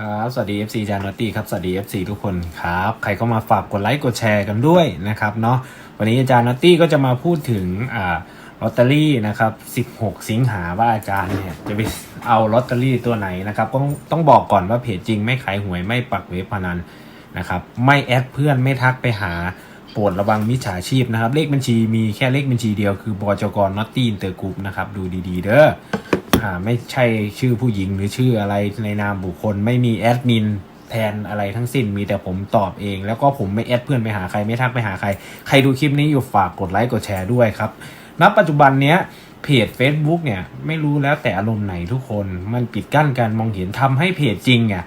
ครับ สวัสดี FC จานนอตตี้ครับ สวัสดี FC ทุกคนครับ ใครก็มาฝากกดไลค์กดแชร์กันด้วยนะครับเนาะ วันนี้อาจารย์นอตตี้ก็จะมาพูดถึงอ่าลอตเตอรี่นะครับ 16 สิงหาว่าอาจารย์เนี่ยจะไปเอาลอตเตอรี่ตัวไหนนะครับ ต้องต้องบอกก่อนว่าเพจจริงไม่ขายหวยไม่ปักเว็บพนันนะครับ ไม่แอดเพื่อนไม่ทักไปหาโปรดระวังมิจฉาชีพนะครับ เลขบัญชีมีแค่เลขบัญชีเดียวคือบจกรนอตตี้อินเตอร์กรุ๊ปนะครับ ดูดีๆ เด้อ อ่าไม่ใช่ชื่อผู้หญิงหรือชื่ออะไรในนามบุคคล ไม่มีแอดมินแทนอะไรทั้งสิ้นมีแต่ผมตอบเอง แล้วก็ผมไม่แอดเพื่อนไปหาใครไม่ทักไปหาใคร ใครดูคลิปนี้อยู่ฝากกดไลค์กดแชร์ด้วยครับณปัจจุบันเนี้ยเพจ Facebook เนี่ยไม่รู้แล้วแต่อารมณ์ไหนทุกคนมันปิดกั้นการมองเห็นทำให้เพจจริงอะ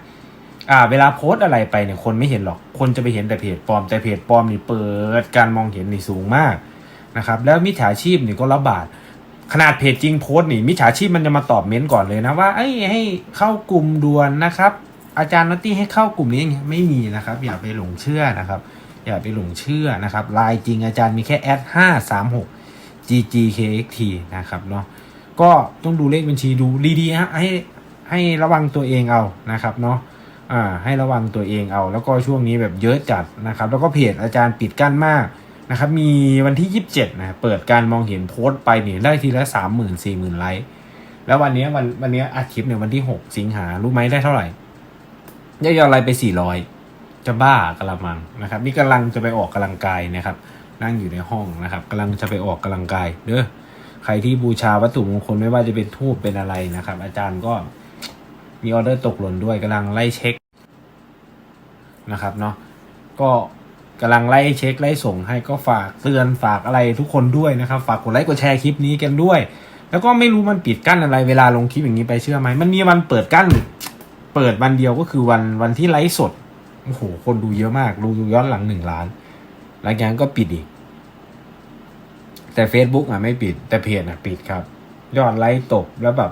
อ่าเวลาโพสต์อะไรไปเนี่ยคนไม่เห็นหรอกคนจะไปเห็นแต่เพจปลอมแต่เพจปลอมนี่เปิดการมองเห็นนี่สูงมากนะครับแล้วมิจฉาชีพนี่ก็ระบาด ขนาดเพจจริงโพสต์นี่มิจฉาชีพมันจะมาตอบเม้นก่อนเลยนะว่าไอ้ให้เข้ากลุ่มด่วนนะครับ อาจารย์นอตตี้ให้เข้ากลุ่มนี้อย่างเงี้ยไม่มีนะครับ อย่าไปหลงเชื่อนะครับ อย่าไปหลงเชื่อนะครับลน์จริงอาจารย์มีแค่แอดห้าสามหก ggkxt นะครับเนาะก็ต้องดูเลขบัญชีดูดีๆฮะให้ให้ระวังตัวเองเอานะครับเนาะอ่าให้ระวังตัวเองเอา แล้วก็ช่วงนี้แบบเยอะจัดนะครับ แล้วก็เพจอาจารย์ปิดกั้นมาก นะครับมีวันที่ 27นะเปิดการมองเห็นโพสต์ไปเนี่ยได้ทีละสามหมื่นสี่หมื่นไลค์แล้ววันนี้วันวันนี้อาทิตย์เนี่ยวันที่ 6 สิงหารู้ไหมได้เท่าไหร่ยอดยอดไลค์ไป 400 จะบ้ากระมังนะครับ นี่กำลังจะไปออกกำลังกายนะครับ นั่งอยู่ในห้องนะครับกำลังจะไปออกกำลังกายเด้อใครที่บูชาวัตถุมงคลไม่ว่าจะเป็นทูบเป็นอะไรนะครับ อาจารย์ก็มีออเดอร์ตกหล่นด้วยกำลังไล่เช็คนะครับเนาะก็ กำลังไล่เช็คไล่ส่งให้ก็ฝากเตือนฝากอะไรทุกคนด้วยนะครับ ฝากกดไลค์กดแชร์คลิปนี้กันด้วย แล้วก็ไม่รู้มันปิดกั้นอะไรเวลาลงคลิปอย่างนี้ไปเชื่อไหมมันมีวันเปิดกั้น เปิดวันเดียวก็คือวันวันที่ไลฟ์สดโอ้โหคนดูเยอะมากดูย้อนหลังหนึ่งล้านหลังจากนั้นก็ปิดอีก แต่ Facebook อะไม่ปิด แต่เพจอะปิดครับ ยอดไลค์ตกแล้วแบบ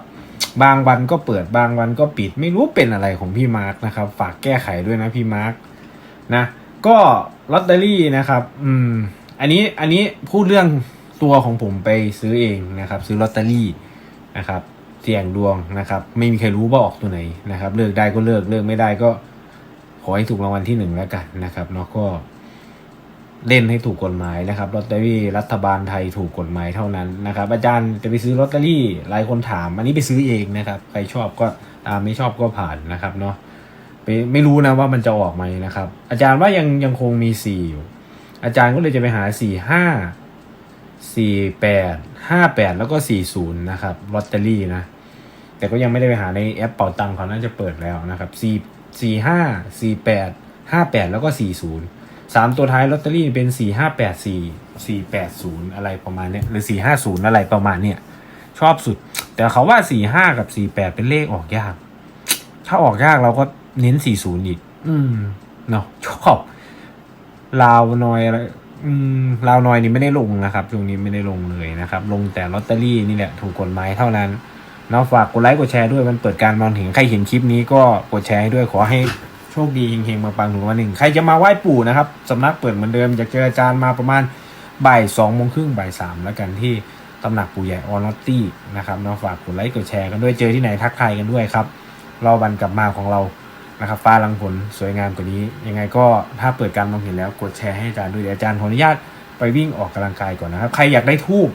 บางวันก็เปิดบางวันก็ปิด ไม่รู้เป็นอะไรของพี่มาร์กนะครับ ฝากแก้ไขด้วยนะพี่มาร์กนะ ก็ลอตเตอรี่นะครับ อืม อันนี้อันนี้พูดเรื่องตัวของผมไปซื้อเองนะครับ ซื้อลอตเตอรี่นะครับ เสี่ยงดวงนะครับ ไม่มีใครรู้ว่าออกตัวไหนนะครับ เลือกได้ก็เลือกเลือกไม่ได้ก็ ขอให้ถูกรางวัลที่หนึ่งแล้วกันนะครับเนาะก็ เล่นให้ถูกกฎหมายนะครับลอตเตอรี่รัฐบาลไทยถูกกฎหมายเท่านั้นนะครับ อาจารย์จะไปซื้อลอตเตอรี่หลายคนถาม อันนี้ไปซื้อเองนะครับ ใครชอบก็ตามไม่ชอบก็ผ่านนะครับเนาะ ไปไม่รู้นะว่ามันจะออกไหมนะครับ อาจารย์ว่ายังยังคงมีสี่อยู่ อาจารย์ก็เลยจะไปหาสี่ห้าสี่แปดห้าแปดแล้วก็สี่ศูนย์นะครับลอตเตอรี่นะ แต่ก็ยังไม่ได้ไปหาในแอปเป่าตังค์เขาน่าจะเปิดแล้วนะครับสี่สี่ห้าสี่แปดห้าแปดแล้วก็สี่ศูนย์สามตัวท้ายลอตเตอรี่เป็นสี่ห้าแปดสี่สี่แปดศูนย์อะไรประมาณเนี้ยหรือสี่ห้าศูนย์อะไรประมาณเนี้ยชอบสุด แต่เขาว่าสี่ห้ากับสี่แปดเป็นเลขออกยาก ถ้าออกยากเราก็ เน้น 40 อีก อืม เนาะชอบลาวนอยอะไรอืมลาวนอยนี่ไม่ได้ลงนะครับช่วงนี้ไม่ได้ลงเลยนะครับ ลงแต่ลอตเตอรี่นี่แหละถูกกฎหมายเท่านั้นเนาะฝากกดไลค์กดแชร์ด้วยมันเปิดการมองเห็นใครเห็นคลิปนี้ก็กดแชร์ให้ด้วยขอให้โชคดีเฮงๆมาปังถูกวันหนึ่งใครจะมาไหว้ปู่นะครับสำนักเปิดเหมือนเดิมอยากเจออาจารย์มาประมาณบ่ายสองโมงครึ่งบ่ายสามแล้วกันที่ตำหนักปู่ใหญ่ออนลอตตี้นะครับเนาะฝากกดไลค์กดแชร์กันด้วยเจอที่ไหนทักทายกันด้วยครับรอวันกลับมาของเรา นะครับฟ้าลังผลสวยงามกว่านี้ ยังไงก็ถ้าเปิดการมองเห็นแล้วกดแชร์ให้อาจารย์ด้วยเดี๋ยวอาจารย์ขออนุญาตไปวิ่งออกกำลังกายก่อนนะครับ ใครอยากได้ทูบ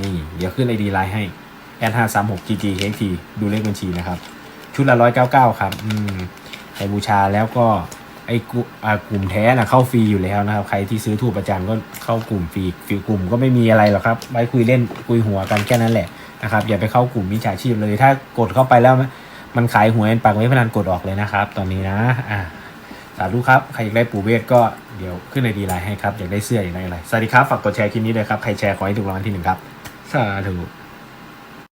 นี่ เดี๋ยวขึ้นไอดีไลน์ให้แอดห้าสามหก GG KT ดูเลขบัญชีนะครับ ชุดละร้อยเก้าเก้าครับ อืมใครบูชาแล้วก็ไอ้กลุ่มแท้นะเข้าฟรีอยู่แล้วนะครับ ใครที่ซื้อทูบประจำก็เข้ากลุ่มฟรีฟรีกลุ่มก็ไม่มีอะไรหรอกครับไว้คุยเล่นคุยหัวกันแค่นั้นแหละนะครับอย่าไปเข้ากลุ่มมิจฉาชีพเลย ถ้ากดเข้าไปแล้ว มันขายหวยปากไว้พนันกดออกเลยนะครับ ตอนนี้นะอ่าสาธุครับ ใครอยากได้ปู่เวทก็เดี๋ยวขึ้นในดีไลน์ให้ครับ อยากได้เสื้ออยากได้อะไร สวัสดีครับ ฝากกดแชร์คลิปนี้เลยครับ ใครแชร์ขอให้ถูกรางวัลที่หนึ่งครับ สาธุ